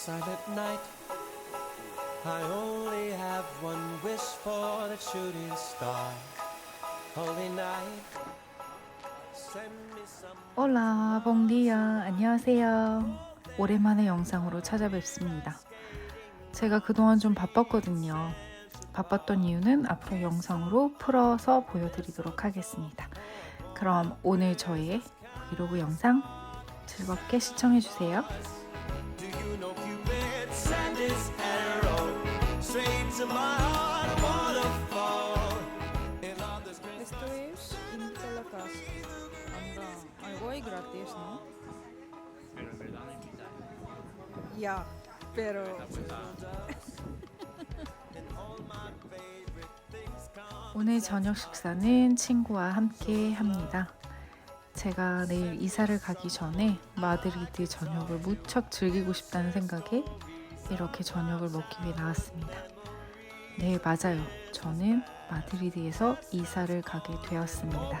silent night. I only have one wish for the shooting star. Holy night, send me some. 올라 봉디야 안녕하세요 오랜만에 영상으로 찾아뵙습니다 제가 그동안 좀 바빴거든요 바빴던 이유는 앞으로 영상으로 풀어서 보여드리도록 하겠습니다 그럼 오늘 저의 브이로그 영상 즐겁게 시청해주세요 Esto es casa. Anda, algo hay gratis, ¿no? Pero en verdad no invita. Ya, pero 오늘 저녁 식사는 친구와 함께 합니다 제가 내일 이사를 가기 전에 마드리드 저녁을 무척 즐기고 싶다는 생각에 이렇게 저녁을 먹기 위해 나왔습니다. 네, 맞아요. 저는 마드리드에서 이사를 가게 되었습니다.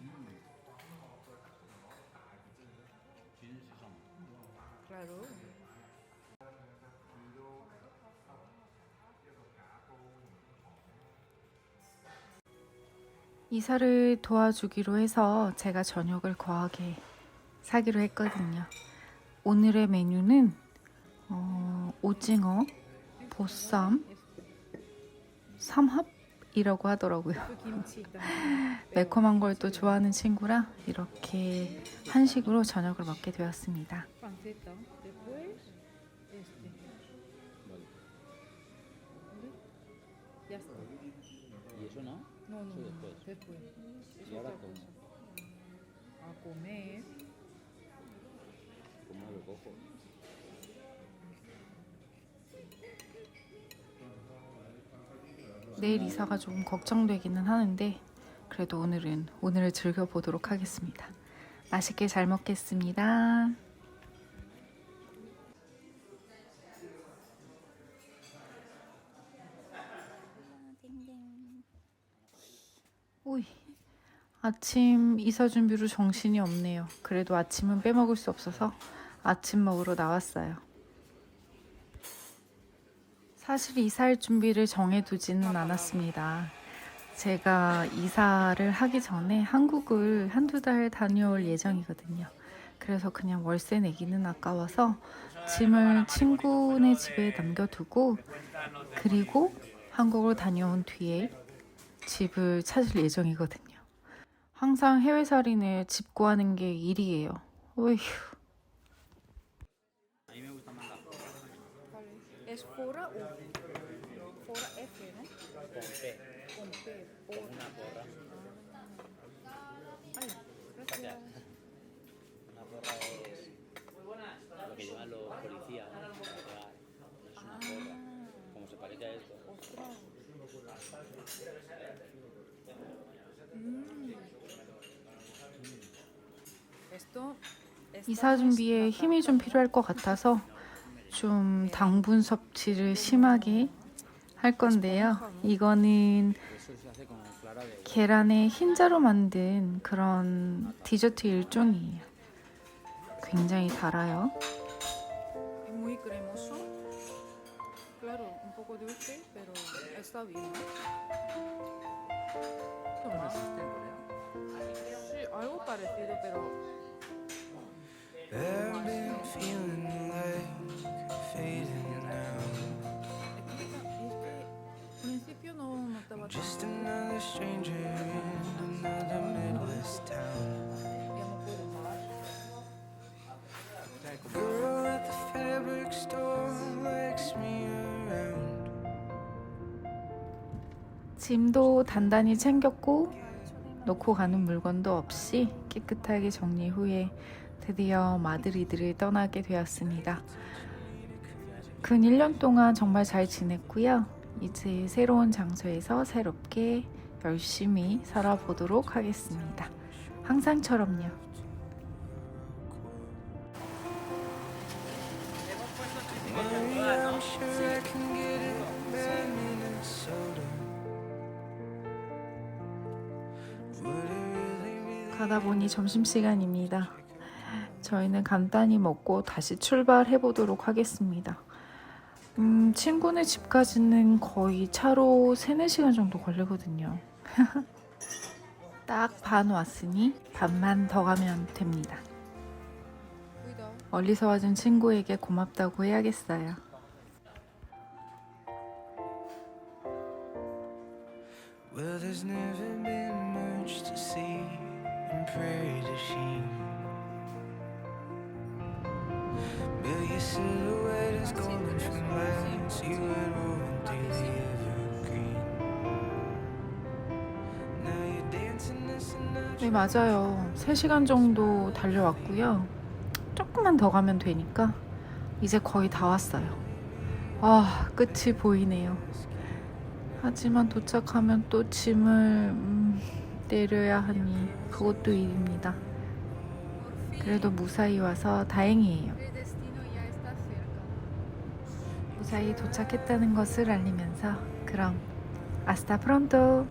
Ah. Que aproveche. Claro. 이사를 도와주기로 해서 제가 저녁을 거하게 사기로 했거든요. 오늘의 메뉴는 어, 오징어, 보쌈, 삼합 이라고 하더라고요. También. 매콤한 걸 또 좋아하는 친구라 이렇게 한식으로 저녁을 먹게 되었습니다. 내일 이사가 조금 걱정되기는 하는데 그래도 오늘은 오늘을 즐겨보도록 하겠습니다. 맛있게 잘 먹겠습니다. 오이 아침 이사 준비로 정신이 없네요. 그래도 아침은 빼먹을 수 없어서 아침 먹으러 나왔어요. 사실 이사할 준비를 정해두지는 않았습니다. 제가 이사를 하기 전에 한국을 한두 달 다녀올 예정이거든요. 그래서 그냥 월세 내기는 아까워서 짐을 친구네 집에 남겨두고 그리고 한국으로 다녀온 뒤에 집을 찾을 예정이거든요. 항상 해외 살이는 집 구하는 게 일이에요. 어휴. Es fora o fora F, ¿no? con P, Con P. como Fora. una porra. Ay, gracias. Una porra es lo que llevan los policías, ¿no? Es una porra. Como se parece a esto. Ostras. Mm. Esto. 이사 준비에 힘이 좀 필요할 것 같아서 좀 당분 섭취를 심하게 할 건데요. 이거는 계란의 흰자로 만든 그런 디저트 일종이에요. 굉장히 달아요. 짐도 단단히 챙겼고 놓고 가는 물건도 없이 깨끗하게 정리 후에 드디어 마드리드를 떠나게 되었습니다. 근 1년 동안 정말 잘 지냈고요. 이제 새로운 장소에서 새롭게 열심히 살아보도록 하겠습니다. 항상처럼요. 가다 보니 점심시간입니다. 저희는 간단히 먹고 다시 출발해 보도록 하겠습니다. 음, 친구네 집까지는 거의 차로 3, 4시간 정도 걸리거든요. 딱 반 왔으니 반만 더 가면 됩니다. 멀리서 와준 친구에게 고맙다고 해야겠어요. 네, 맞아요. 3시간 정도 달려왔고요. 조금만 더 가면 되니까 이제 거의 다 왔어요. 아, 끝이 보이네요. 하지만 도착하면 또 짐을 음, 내려야 하니 그것도 일입니다. 그래도 무사히 와서 다행이에요. 무사히 도착했다는 것을 알리면서 그럼 아스타 프론토